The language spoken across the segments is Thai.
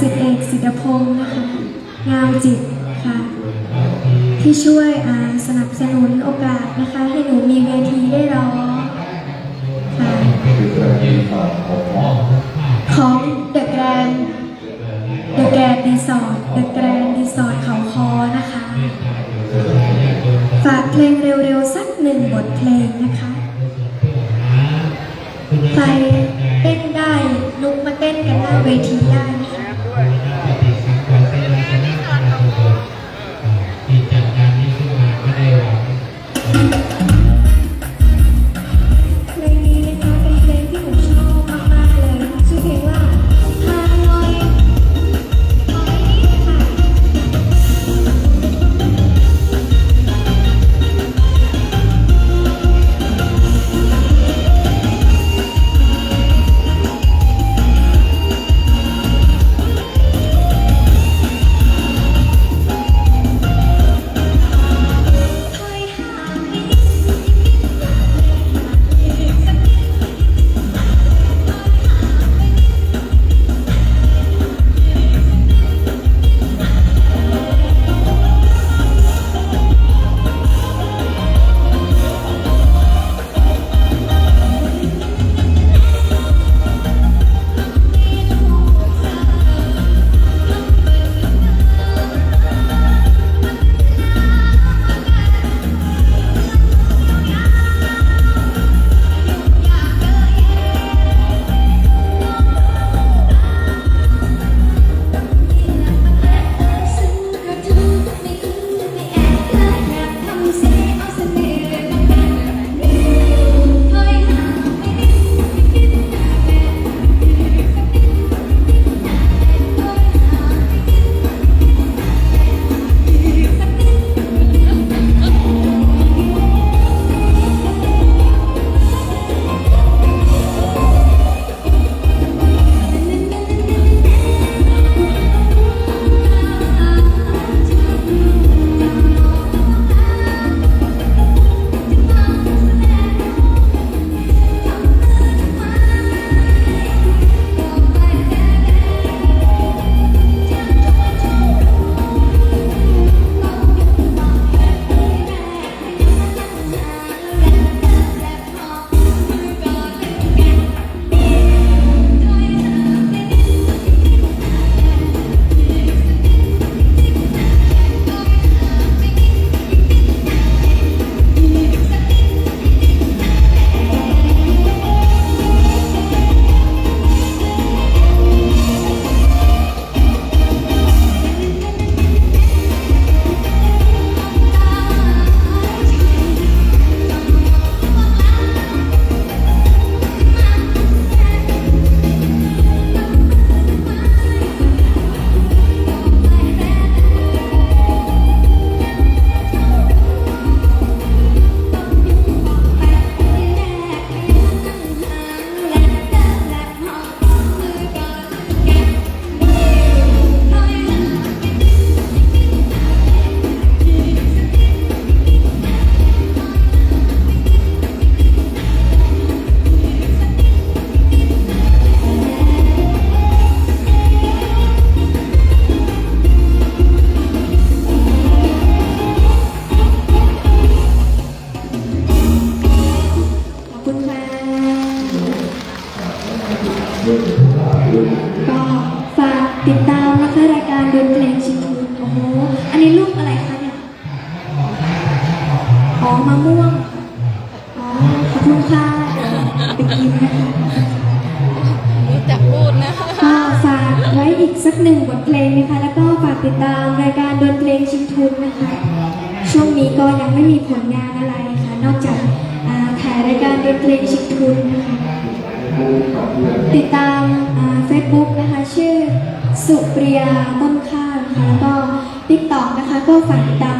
สิบเอกสิทธพงศ์นะคะ งามจิตค่ะ ที่ช่วยสนับสนุนโอกาสนะคะ ให้หนูมีเวทีได้ร้องค่ะของ The Grand The Grand Resort The Grand Resort เขาคอนะคะ ฝากเพลงเร็วๆ สักหนึ่งบทเพลงนะคะใครเต้นได้ลุกมาเต้นกันหน้าเวทีได้ สักหนึ่งบทเพลงนะคะ แล้วก็ฝากติดตามรายการดนเพลงชิงทุนนะคะ ช่วงนี้ก็ยังไม่มีผลงานอะไรค่ะ นอกจากาถ่ายรายการดนเพลงชิงทุนนะคะติดตามเฟซบุ๊กนะคะ ชื่อสุปริยาต้นข้าวนะคะแล้วก็ติ๊กต็อกนะคะ ก็ฝากติดตาม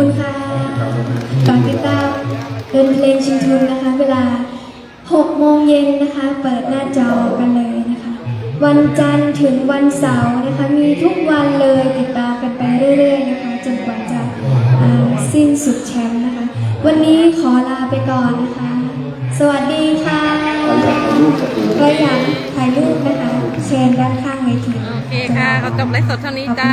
คุณค่ะฝากติดตามเดินเพลงชิงทุนนะคะ เวลา 6 โมงเย็นนะคะ เปิดหน้าจอกันเลยนะคะ วันจันทร์ถึงวันเสาร์นะคะ มีทุกวันเลยติดตามกันไปเรื่อยๆนะคะจนกว่าจะาสิ้นสุดแชมป์นะคะ วันนี้ขอลาไปก่อนนะคะ สวัสดีค่ะใครอยากถ่ายรูปนะคะ เชิญด้านข้างเวทีโอเคค่ะเขาจบไลฟ์สดเท่านี้จ้า